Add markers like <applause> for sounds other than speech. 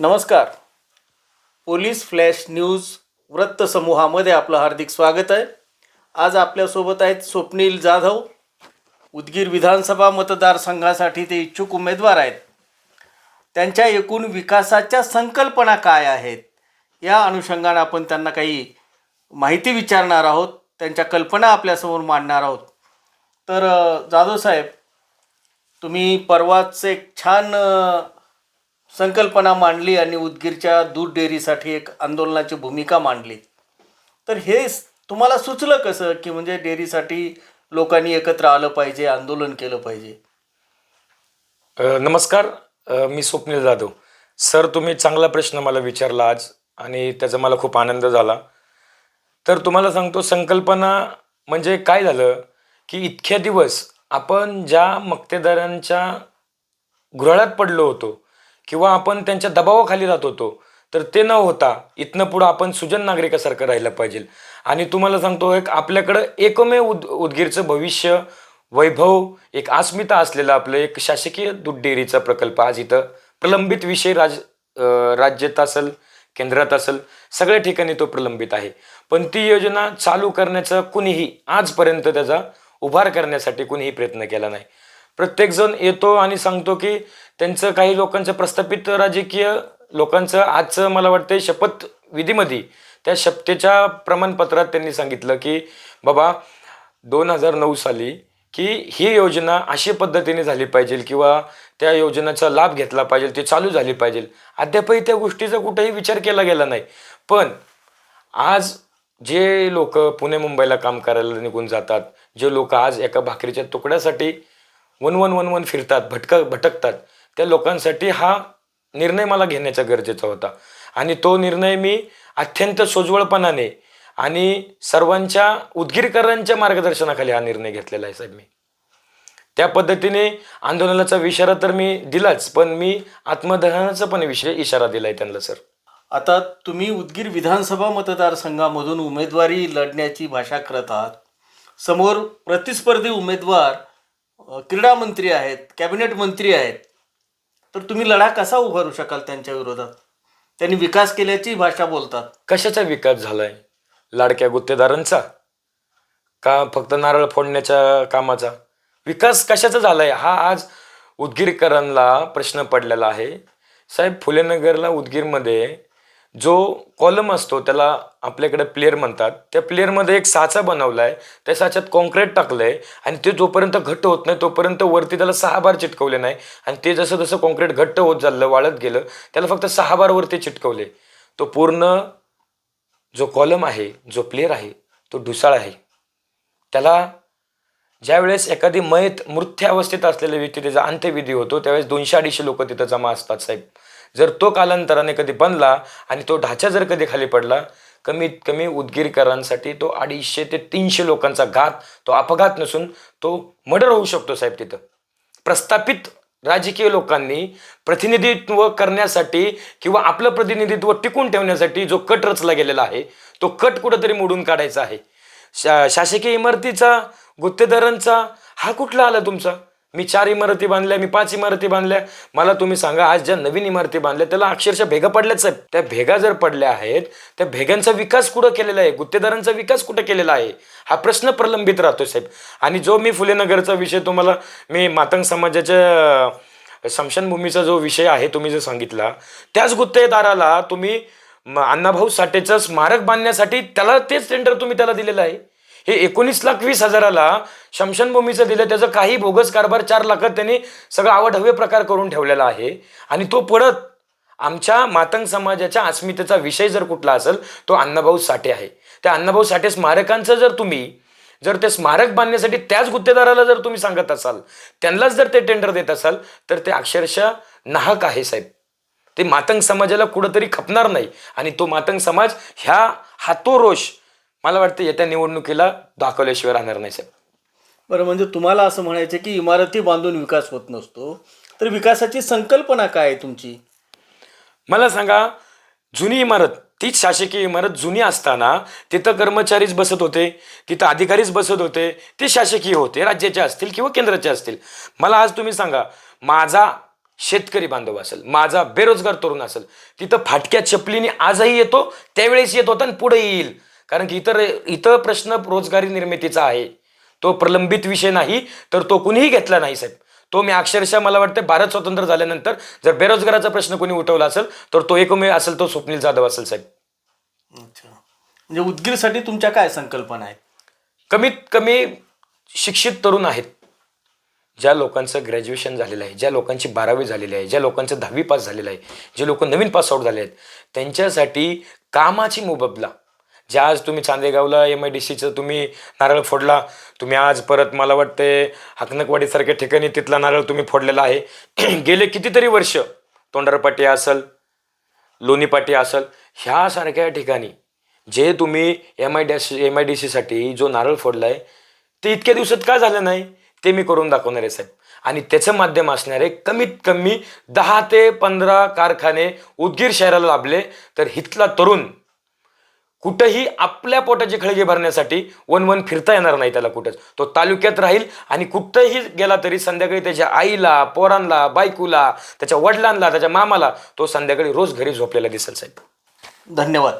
नमस्कार. Police flash news वृत्त समूहामध्ये आपलं हार्दिक स्वागत आहे. आज आपल्यासोबत आहेत स्वप्नील जाधव. उदगीर विधानसभा मतदारसंघासाठी ते इच्छुक उमेदवार आहेत. त्यांच्या एकूण विकासाच्या संकल्पना काय आहेत? या अनुषंगानं आपण त्यांना काही माहिती विचारणार आहोत. त्यांच्या कल्पना आपल्यासमोर मांडणार आहोत. तर जाधव साहेब तुम्ही परवाच एक छान संकल्पना मांडली आणि उदगीरच्या दूध डेअरीसाठी एक आंदोलनाची भूमिका मांडली. तर हे तुम्हाला सुचलं कसं की म्हणजे डेअरीसाठी लोकांनी एकत्र आलं पाहिजे आंदोलन केलं पाहिजे? नमस्कार. मी स्वप्नील जाधव. सर तुम्ही चांगला प्रश्न मला विचारला आज आणि त्याचा मला खूप आनंद झाला. तर तुम्हाला सांगतो संकल्पना म्हणजे काय झालं की इतक्या दिवस आपण ज्या मक्तेदारांच्या घुराळात पडलो होतो किंवा आपण त्यांच्या दबावाखाली राहत होतो तर ते न होता इथनं पुढं आपण सुजन नागरिकासारखं राहिलं पाहिजे. आणि तुम्हाला सांगतो एक आपल्याकडं एकमेव उद उदगीरचं भविष्य वैभव एक अस्मिता असलेलं आपलं एक शासकीय दूध डेअरीचा प्रकल्प आज इथं प्रलंबित विषय राज राज्यात असेल केंद्रात असेल सगळ्या ठिकाणी तो प्रलंबित आहे. पण ती योजना चालू करण्याचा कुणीही आजपर्यंत त्याचा उभार करण्यासाठी कुणीही प्रयत्न केला नाही. प्रत्येकजण येतो आणि सांगतो की त्यांचं काही लोकांचं प्रस्थापित राजकीय लोकांचं आजचं मला वाटतं शपथ विधीमध्ये त्या शपथेच्या प्रमाणपत्रात त्यांनी सांगितलं की बाबा दोन हजार नऊ साली की ही योजना अशी पद्धतीने झाली पाहिजे किंवा त्या योजनेचा लाभ घेतला पाहिजे ती चालू झाली पाहिजे. अद्यापही त्या गोष्टीचा कुठेही विचार केला गेला नाही. पण आज जे लोक पुणे मुंबईला काम करायला निघून जातात जे लोक आज एका भाकरीच्या तुकड्यासाठी वन वन वन वन फिरतात भटक भटकतात. त्या लोकांसाठी हा निर्णय मला घेण्याचा गरजेचा होता. आणि तो निर्णय मी अत्यंत सोज्वळपणाने आणि सर्वांच्या उदगीरकरांच्या मार्गदर्शनाखाली हा निर्णय घेतलेला आहे साहेब मी. त्या पद्धतीने आंदोलनाचा इशारा तर मी दिलाच पण मी आत्मदहनाचा पण विषय इशारा दिला आहे त्यांना सर. आता तुम्ही उदगीर विधानसभा मतदारसंघामधून उमेदवारी लढण्याची भाषा करत आहात. समोर प्रतिस्पर्धी उमेदवार क्रीडा मंत्री आहेत कॅबिनेट मंत्री आहेत. तर तुम्ही लढा कसा उभारू शकाल त्यांच्या विरोधात? त्यांनी विकास केल्याची भाषा बोलतात. कशाचा विकास झालाय? लाडक्या गुत्तेदारांचा? का फक्त नारळ फोडण्याच्या कामाचा? विकास कशाचा झालाय? हा आज उदगीरकरांना प्रश्न पडलेला आहे. साहेब फुलेनगरला उदगीरमध्ये जो कॉलम असतो त्याला आपल्याकडे प्लेअर म्हणतात. त्या प्लेअरमध्ये एक साचा बनवला आहे त्या साच्यात कॉन्क्रीट आहे आणि ते जोपर्यंत घट्ट होत नाही तोपर्यंत वरती त्याला सहा बार चिटकवले नाही. आणि ते जसं जसं कॉन्क्रीट घट्ट होत चाललं वाळत गेलं त्याला फक्त सहा बार वरती चिटकवले. तो पूर्ण जो कॉलम आहे जो प्लेअर आहे तो ढुसाळ आहे. त्याला ज्यावेळेस एखादी मयत मृत्यू अवस्थेत असलेल्या व्यक्ती त्याचा अंत्यविधी होतो त्यावेळेस दोनशे अडीचशे लोक तिथं जमा असतात साहेब. जर तो कालांतराने कधी बनला आणि तो ढाचा जर कधी खाली पडला कमीत कमी उदगीरकरांसाठी तो अडीचशे ते तीनशे लोकांचा घात तो अपघात नसून तो मर्डर होऊ शकतो साहेब तिथं. प्रस्थापित राजकीय लोकांनी प्रतिनिधित्व करण्यासाठी किंवा आपलं प्रतिनिधित्व टिकून ठेवण्यासाठी जो कट रचला गेलेला आहे तो कट कुठंतरी मोडून काढायचा आहे. शा शासकीय इमारतीचा गुत्तेदारांचा हा कुठला आला तुमचा? मी चार इमारती बांधल्या मी पाच इमारती बांधल्या. मला तुम्ही सांगा आज ज्या नवीन इमारती बांधल्या त्याला अक्षरशः भेगा पडल्याच आहेत त्या भेगा जर पडल्या आहेत त्या भेगांचा विकास कुठं केलेला आहे? गुत्तेदारांचा विकास कुठं केलेला आहे? हा प्रश्न प्रलंबित राहतो साहेब. आणि जो मी फुलेनगरचा विषय तुम्हाला मी मातंग समाजाच्या शमशानभूमीचा जो विषय आहे तुम्ही जो सांगितला त्याच गुत्तेदाराला तुम्ही अण्णाभाऊ साठेचं स्मारक बांधण्यासाठी त्याला तेच टेंडर तुम्ही त्याला दिलेलं आहे. हे एकोणीस लाख वीस हजाराला शमशानभूमीचं दिलं त्याचं काही बोगस कारभार चार लाखात त्यांनी सगळं आवडहवे प्रकार करून ठेवलेला आहे. आणि तो परत आमच्या मातंग समाजाच्या अस्मितेचा विषय जर कुठला असेल तो अण्णाभाऊ साठे आहे. त्या अण्णाभाऊ साठे स्मारकांचं जर तुम्ही जर ते स्मारक बांधण्यासाठी त्याच गुत्तेदाराला जर तुम्ही सांगत असाल त्यांनाच जर ते टेंडर देत असाल तर ते अक्षरशः नाहक आहे साहेब. ते मातंग समाजाला कुठंतरी खपणार नाही. आणि तो मातंग समाज ह्या हातोरोष रोष मला वाटतं येत्या निवडणुकीला दाखवल्याशिवाय राहणार नाही साहेब. बरं म्हणजे तुम्हाला असं म्हणायचं की इमारती बांधून विकास होत नसतो तर विकासाची संकल्पना काय आहे तुमची? मला सांगा जुनी इमारत तीच शासकीय इमारत जुनी असताना तिथं कर्मचारीच बसत होते तिथं अधिकारीच बसत होते ते शासकीय होते राज्याचे असतील किंवा केंद्राचे असतील. मला आज तुम्ही सांगा माझा शेतकरी बांधव असेल माझा बेरोजगार तरुण असेल तिथं फाटक्या चपलीने आजही येतो त्यावेळेस येत होता आणि पुढे येईल. कारण की इतर इथं प्रश्न रोजगारी निर्मितीचा आहे. तो प्रलंबित विषय नाही तर तो कुणीही घेतला नाही साहेब. तो मी अक्षरशः मला वाटतं भारत स्वतंत्र झाल्यानंतर जर बेरोजगाराचा प्रश्न कोणी उठवला असेल तर तो एकमेव असेल तो स्वप्नील जाधव असेल साहेब. अच्छा. म्हणजे उदगीरसाठी तुमच्या काय संकल्पना आहेत? कमीत कमी शिक्षित तरुण आहेत. ज्या लोकांचं ग्रॅज्युएशन झालेलं आहे ज्या लोकांची बारावी झालेली आहे ज्या लोकांचं दहावी पास झालेलं आहे जे लोक नवीन पास आउट झाले आहेत त्यांच्यासाठी कामाची मोबदला जे आज तुम्ही चांदेगावला एम आय डी सीचं तुम्ही नारळ फोडला तुम्ही आज परत मला वाटते हकनकवाडीसारख्या ठिकाणी तिथला नारळ तुम्ही फोडलेला आहे. <clears throat> गेले कितीतरी वर्ष तोंडारपाटी असल लोणीपाटी असल ह्यासारख्या ठिकाणी जे तुम्ही M I D C M I D सीसाठी जो नारळ फोडला आहे ते इतक्या दिवसात का झालं नाही? ते मी करून दाखवणार आहे साहेब. आणि त्याचं माध्यम असणारे कमीत कमी दहा ते पंधरा कारखाने उदगीर शहराला लाभले. तर हितला तरुण कुठंही आपल्या पोटाचे खळगे भरण्यासाठी वन वन फिरता येणार नाही त्याला कुठंच. तो तालुक्यात राहील आणि कुठंही गेला तरी संध्याकाळी त्याच्या आईला पोरांना बायकोला त्याच्या वडिलांना त्याच्या मामाला तो संध्याकाळी रोज घरी झोपलेला दिसेल साहेब. धन्यवाद.